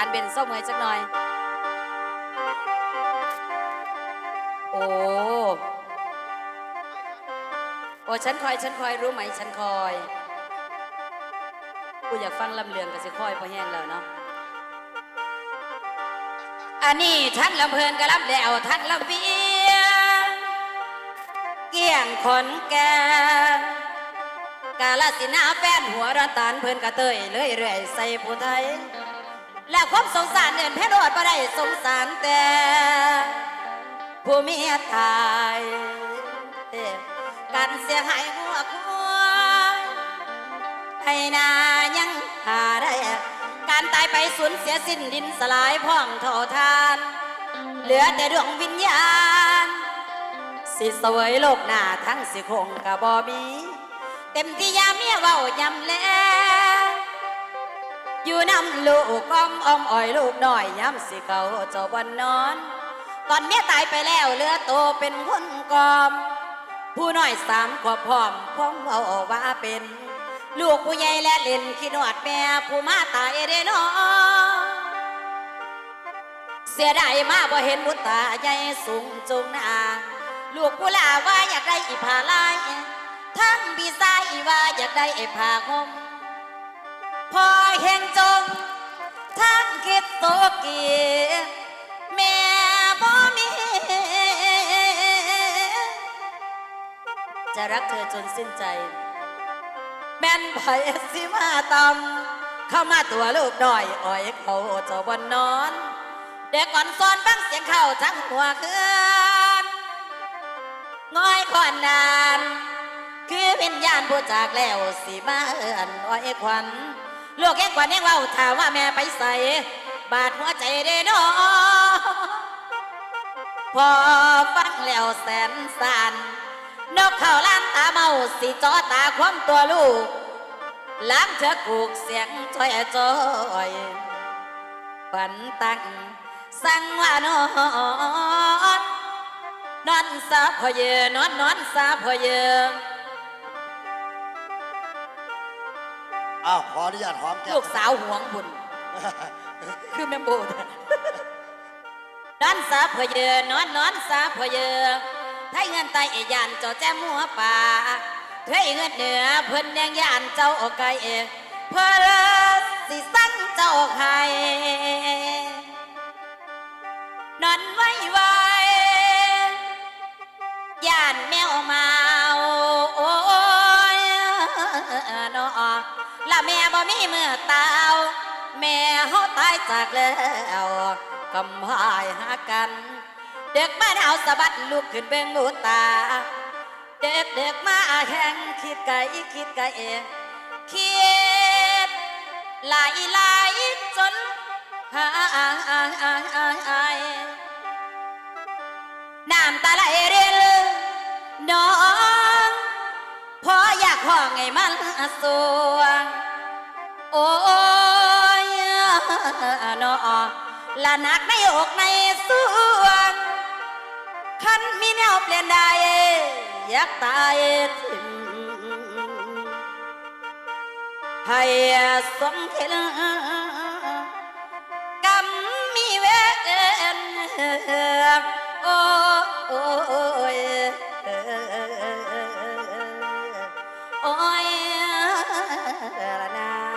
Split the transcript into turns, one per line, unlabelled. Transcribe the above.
ารเบนเศร้าเมื่อยจักหน่อย โอ้โอ้ฉันคอยฉันคอยรู้ไหมฉันคอยกูอยากฟังลำเลืองกับสิคอยพอแห้งแล้วเนาะอันนี้ท่านลำเพลินกับลำแล้วท่านลำเวียงเกี่ยงขนแก่กาลสินาแฟนหัวรตานเพิ่นกระเตยเลยเรื่อยใส่ผู้ไทย และความสงสารเดินแพ้โดดบ่ได้สงสารแต่ผู้มีตายการเสียหายหัวควายให้นายังหาได้ การตายไปสูญเสียสิ้นดินสลายพ่องเท่าทาน เหลือแต่ดวงวิญญาณ สิสวยโลกหน้าทั้งสิคงกะบอมี เต็มที่ยามเมียเว้ายำแล อยู่น้ำลูกอ้อมอ้อมอ้อยลูกน้อยย้ำสิเขาเจ้าวันนอน ตอนเมียตายไปแล้วเหลือโตเป็นคนกอม ผู้น้อยสามขวบพร้อมพ้องเอาว่าเป็น ลูกผู้ใหญ่และเล่นขี้นวดแม่ผู้มาตายเด้นอเสียดายมาบ่เห็นบุตตาใหญ่สูงจงนาลูกผู้ลาว่าอยากได้อีผาลายทั้งพี่สายว่าอยากได้ไอผ้าห่ม พอเห็นจงทั้งคิดโตเกียแม่บ่มี จะรักเธอจนสิ้นใจแม่นไผสิมาตำเข้ามาตัวลูกดอยอ่อยเขาเจ้าบนนอน เด็กก่อนซ้อนฟังเสียงเข้าทั้งหัวเคือนง่อยก่อนนาน คือวิญญาณผู้จากแล้วสิมาเอินอ้อยขวัญ ลูกแก่กว่านี้เว่าถามว่าแม่ไปใส่บาดหัวใจเด้นอพอฟังแล้วแสนสานนกเข้าล้านตาเมาสิจอตาความตัวลูกล้างเธอกูกเสียงจ้อยจ้อยฝันตั้งสั่งว่านอนนอนซาพอเยนอนนอนซาพอเย
อาวขออนุญาตหอมแก้
ลู
ม
กสาวหวงบุญคือแม่โบดนอนซาพอเยนอนนอนซาพอเยไทยเงินไตเอยานเจ้าแจ้มัวป่าไทยเงินเหนือเพิ่นยังยานเจ้าออกไกลเอเพื่อสิสั่งเจ้าใครนอนไว้ไว้ นอละแม่บ่มีมือเตาแม่เฮาตายจากแล้วกำพายหากัน เด็กมาหนาสะบัดลุกขึ้นเบ่งหมูตา เด็กเด็กมาแข่งคิดไกลคิดไกลเองคิดหลายหลายจนหายน้ำตาไหลเริน ห้องไงมันสวง โอ้ยนอละนักในอกในสวงคันมีแนวเปลี่ยนได้อยากตายถึงให้สมเห็นกรรมมีเวรโอ้โอ้ย ละ